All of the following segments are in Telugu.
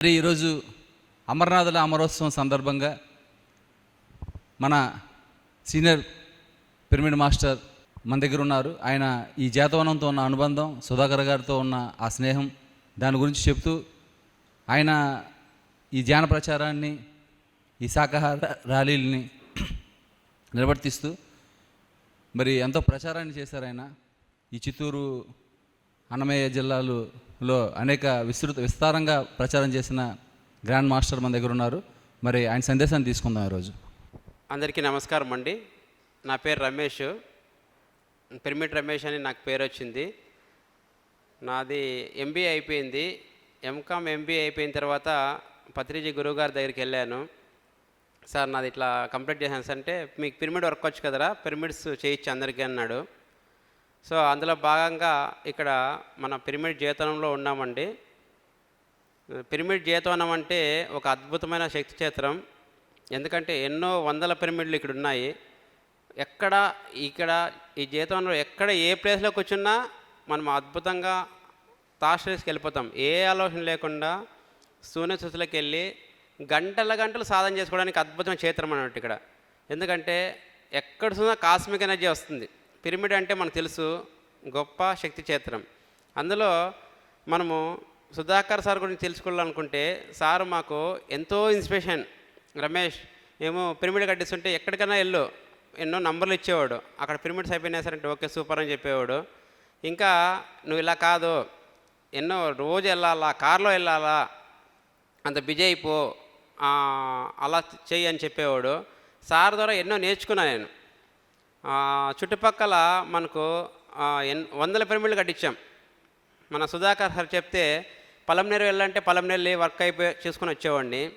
మరి ఈరోజు అమర్నాథుల అమరోత్సవం సందర్భంగా మన సీనియర్ పిరమిడ్ మాస్టర్ మన దగ్గర ఉన్నారు. ఆయన ఈ జాతవనంతో ఉన్న అనుబంధం సుధాకర్ గారితో ఉన్న ఆ స్నేహం దాని గురించి చెప్తూ ఆయన ఈ ధ్యాన ప్రచారాన్ని ఈ శాకాహార ర్యాలీలని నిర్వర్తిస్తూ మరి ఎంతో ప్రచారాన్ని చేశారు ఆయన. ఈ చిత్తూరు అన్నమయ్య జిల్లాలో అనేక విస్తృత విస్తారంగా ప్రచారం చేసిన గ్రాండ్ మాస్టర్ మన దగ్గర ఉన్నారు. మరి ఆయన సందేశాన్ని తీసుకుందాం ఈరోజు. అందరికీ నమస్కారం అండి. నా పేరు రమేష్. పిరమిడ్ రమేష్ అని నాకు పేరు వచ్చింది. నాది ఎంబీఏ అయిపోయింది. ఎంకామ్ ఎంబీఏ అయిపోయిన తర్వాత పత్రిజీ గురువు గారి దగ్గరికి వెళ్ళాను. సార్ నాది ఇట్లా కంప్లీట్ చేశాను. అంటే మీకు పిరమిడ్ వర్క్ వచ్చు కదరా? పిరమిడ్స్ చేయొచ్చు అందరికీ అన్నాడు. సో అందులో భాగంగా ఇక్కడ మన పిరమిడ్ జీతనంలో ఉన్నామండి. పిరమిడ్ జీతనం అంటే ఒక అద్భుతమైన శక్తి క్షేత్రం. ఎందుకంటే ఎన్నో వందల పిరమిడ్లు ఇక్కడ ఉన్నాయి. ఎక్కడ ఇక్కడ ఈ జీతంలో ఎక్కడ ఏ ప్లేస్లో కూర్చున్నా మనం అద్భుతంగా తాశ్రేస్కి వెళ్ళిపోతాం. ఏ ఆలోచన లేకుండా శూన్య స్థితిలోకి వెళ్ళి గంటల గంటలు సాధన చేసుకోవడానికి అద్భుతమైన క్షేత్రం అన్నట్టు ఇక్కడ. ఎందుకంటే ఎక్కడ చూసినా కాస్మిక్ ఎనర్జీ వస్తుంది. పిరమిడ్ అంటే మనకు తెలుసు గొప్ప శక్తి క్షేత్రం. అందులో మనము సుధాకర్ సార్ గురించి తెలుసుకోవాలనుకుంటే సార్ మాకు ఎంతో ఇన్స్పిరేషన్. రమేష్ మేము పిరమిడ్ కట్టిస్తుంటే ఎక్కడికైనా వెళ్ళు. ఎన్నో నంబర్లు ఇచ్చేవాడు. అక్కడ పిరమిడ్స్ అయిపోయినా సరే ఓకే సూపర్ అని చెప్పేవాడు. ఇంకా నువ్వు ఇలా కాదు. ఎన్నో రోజు వెళ్ళాలా కార్లో వెళ్ళాలా అంత బిజీ అయిపో అలా చెయ్యి అని చెప్పేవాడు. సార్ ద్వారా ఎన్నో నేర్చుకున్నాను నేను. చుట్టుపక్కల మనకు వందల పిరమిడ్లు కట్టించాం. మన సుధాకర్ సార్ చెప్తే పలంనేరు వెళ్ళాలంటే పలంనేరు వర్క్ అయిపోయి చేసుకుని వచ్చేవాడిని.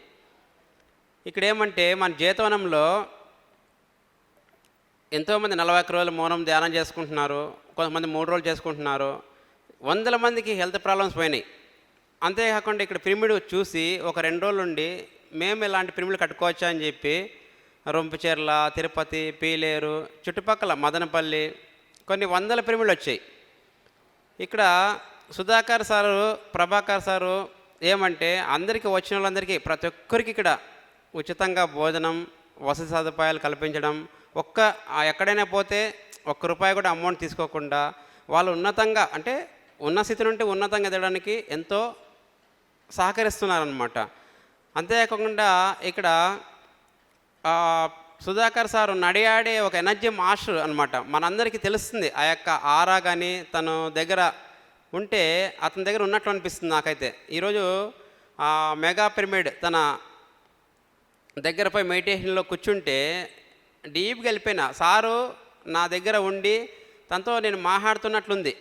ఇక్కడ ఏమంటే మన జీతవనంలో ఎంతోమంది నలభై ఒక్క రోజులు మౌనం ధ్యానం చేసుకుంటున్నారు కొంతమంది మూడు రోజులు చేసుకుంటున్నారు. వందల మందికి హెల్త్ ప్రాబ్లమ్స్ పోయినాయి. అంతేకాకుండా ఇక్కడ పిరమిడ్ చూసి ఒక రెండు రోజులు ఉండి మేము ఇలాంటి పిరమిడ్ కట్టుకోవచ్చా? అని చెప్పి రొంపిచెర్ల తిరుపతి పీలేరు చుట్టుపక్కల మదనపల్లి కొన్ని వందల పిరమిడ్లు వచ్చాయి. ఇక్కడ సుధాకర్ సారు ప్రభాకర్ సారు ఏమంటే అందరికీ వచ్చిన వాళ్ళందరికీ ప్రతి ఒక్కరికి ఇక్కడ ఉచితంగా భోజనం వసతి సదుపాయాలు కల్పించడం ఒక్క ఎక్కడైనా పోతే ఒక్క రూపాయి కూడా అమౌంట్ తీసుకోకుండా వాళ్ళు ఉన్నతంగా అంటే ఉన్న స్థితి నుండి ఉన్నతంగా ఎదగడానికి ఎంతో సహకరిస్తున్నారనమాట అంతేకాకుండా ఇక్కడ సుధాకర్ సార్ నడియాడే ఒక ఎనర్జీ మాస్టర్ అనమాట మనందరికీ తెలుస్తుంది ఆ యొక్క ఆరా కానీ తను దగ్గర ఉంటే అతని దగ్గర ఉన్నట్లు అనిపిస్తుంది నాకైతే. ఈరోజు ఆ మెగా పిరమిడ్ తన దగ్గర పోయి మెడిటేషన్లో కూర్చుంటే డీప్గా వెళ్ళిపోయినా. సారు నా దగ్గర ఉండి తనతో నేను మాట్లాడుతున్నట్లుంది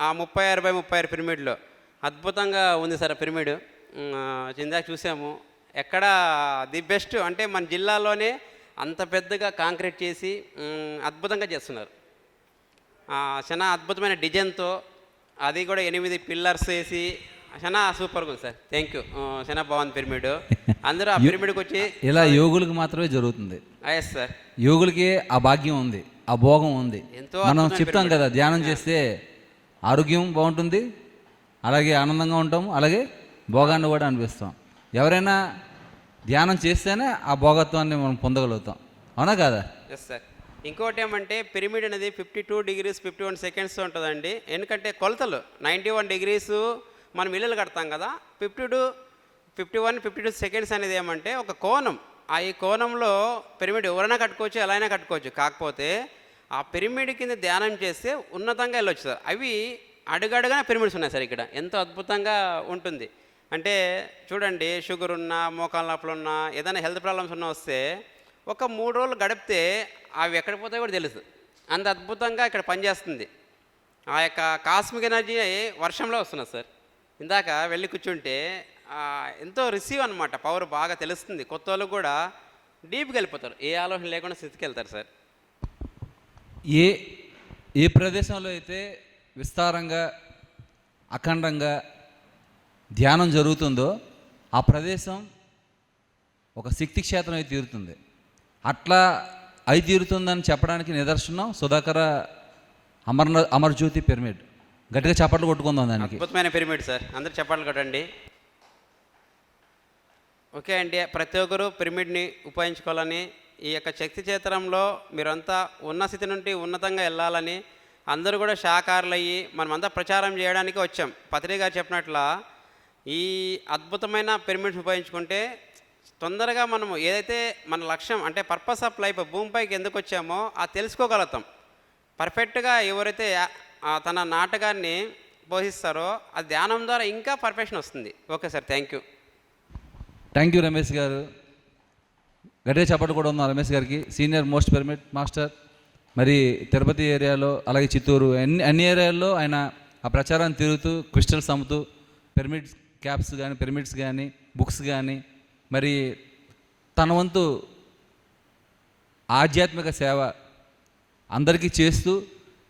ఆ ముప్పై ఆరు బై ముప్పై ఆరు పిరమిడ్లో. అద్భుతంగా ఉంది సార్ ఆ పిరమిడ్. చిందా చూసాము. ఎక్కడ ది బెస్ట్ అంటే మన జిల్లాలోనే అంత పెద్దగా కాంక్రీట్ చేసి అద్భుతంగా చేస్తున్నారు. చాలా అద్భుతమైన డిజైన్తో అది కూడా ఎనిమిది పిల్లర్స్ వేసి చాలా సూపర్గా ఉంది సార్. థ్యాంక్ యూ చాలా బాగుంది పిరమిడ్ అందరూ ఆ పిరమిడ్కి వచ్చి ఇలా యోగులకు మాత్రమే జరుగుతుంది. ఎస్ సార్ యోగులకి ఆ భాగ్యం ఉంది ఆ భోగం ఉంది. ఎంతో మనం చెప్తాం. కదా ధ్యానం చేస్తే ఆరోగ్యం బాగుంటుంది అలాగే ఆనందంగా ఉంటాం అలాగే భోగాన్ని కూడా అనిపిస్తాం ఎవరైనా ధ్యానం చేస్తేనే ఆ భోగత్వాన్ని మనం పొందగలుగుతాం. అవునా కదా? ఎస్ సార్ ఇంకోటి ఏమంటే పిరమిడ్ అనేది fifty two degrees fifty one seconds ఉంటుందండి. ఎందుకంటే కొలతలు నైంటీ వన్ డిగ్రీస్ మనం ఇల్లులు కడతాం కదా fifty two fifty one fifty two seconds అనేది ఏమంటే ఒక కోణం. ఆ ఈ కోణంలో పిరమిడ్ ఎవరైనా కట్టుకోవచ్చు ఎలా అయినా కట్టుకోవచ్చు. కాకపోతే ఆ పిరమిడ్ కింద ధ్యానం చేస్తే ఉన్నతంగా వెళ్ళొచ్చు సార్ అవి అడుగడుగున పిరమిడ్స్ ఉన్నాయి సార్ ఇక్కడ. ఎంతో అద్భుతంగా ఉంటుంది. అంటే చూడండి షుగర్ ఉన్నా మోకాల నొప్పులు ఉన్నా ఏదైనా హెల్త్ ప్రాబ్లమ్స్ ఉన్నా వస్తే ఒక మూడు రోజులు గడిపితే అవి ఎక్కడ పోతాయో కూడా తెలుసు. అంత అద్భుతంగా ఇక్కడ పనిచేస్తుంది. ఆ యొక్క కాస్మిక్ ఎనర్జీ వర్షంలో వస్తున్నది సార్. ఇందాక వెళ్ళి కూర్చుంటే ఎంతో రిసీవ్ అనమాట పవర్ బాగా తెలుస్తుంది. కొత్త వాళ్ళు కూడా డీప్కి వెళ్ళిపోతారు. ఏ ఆలోచన లేకుండా స్థితికి వెళ్తారు సార్. ఏ ఏ ప్రదేశంలో అయితే విస్తారంగా అఖండంగా ధ్యానం జరుగుతుందో ఆ ప్రదేశం ఒక శక్తి క్షేత్రం అయి తీరుతుంది. అట్లా అయి తీరుతుందని చెప్పడానికి నిదర్శనం సుధాకర అమర్న అమర్జ్యోతి పిరమిడ్. గట్టిగా చప్పట్లు కొట్టుకుందాం దానికి. అద్భుతమైన పిరమిడ్ సార్. అందరు చెప్పాలి కొట్టండి. ఓకే అండి ప్రతి ఒక్కరు పిరమిడ్ని ఉపయోగించుకోవాలని ఈ యొక్క శక్తి క్షేత్రంలో మీరంతా ఉన్న స్థితి నుండి ఉన్నతంగా వెళ్ళాలని అందరూ కూడా శాకారులయ్యి మనమంతా ప్రచారం చేయడానికి వచ్చాం. పత్రిక గారు చెప్పినట్ల ఈ అద్భుతమైన పిరమిడ్స్ ఉపయోగించుకుంటే తొందరగా మనము ఏదైతే మన లక్ష్యం అంటే పర్పస్ ఆఫ్ లైఫ్ భూమిపైకి ఎందుకు వచ్చామో అది తెలుసుకోగలుగుతాం. పర్ఫెక్ట్గా ఎవరైతే తన నాటకాన్ని పోషిస్తారో ఆ ధ్యానం ద్వారా ఇంకా పర్ఫెక్షన్ వస్తుంది. Okay sir thank you thank you Ramesh గారు. గట్టిగా చెప్పడం కూడా ఉన్నాం రమేష్ గారికి. సీనియర్ మోస్ట్ పిరమిడ్ మాస్టర్ మరి తిరుపతి ఏరియాలో అలాగే చిత్తూరు అన్ని అన్ని ఏరియాల్లో ఆయన ఆ ప్రచారాన్ని తిరుగుతూ క్రిస్టల్స్ అమ్ముతూ పిరమిడ్స్ క్యాప్స్ కానీ పిరమిడ్స్ కానీ బుక్స్ కానీ మరి తన వంతు ఆధ్యాత్మిక సేవ అందరికీ చేస్తూ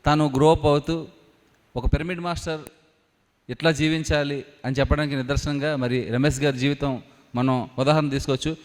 తాను గ్రోఅప్ అవుతూ ఒక పిరమిడ్ మాస్టర్ ఎట్లా జీవించాలి అని చెప్పడానికి నిదర్శనంగా మరి రమేష్ గారి జీవితం మనం ఉదాహరణ తీసుకోవచ్చు.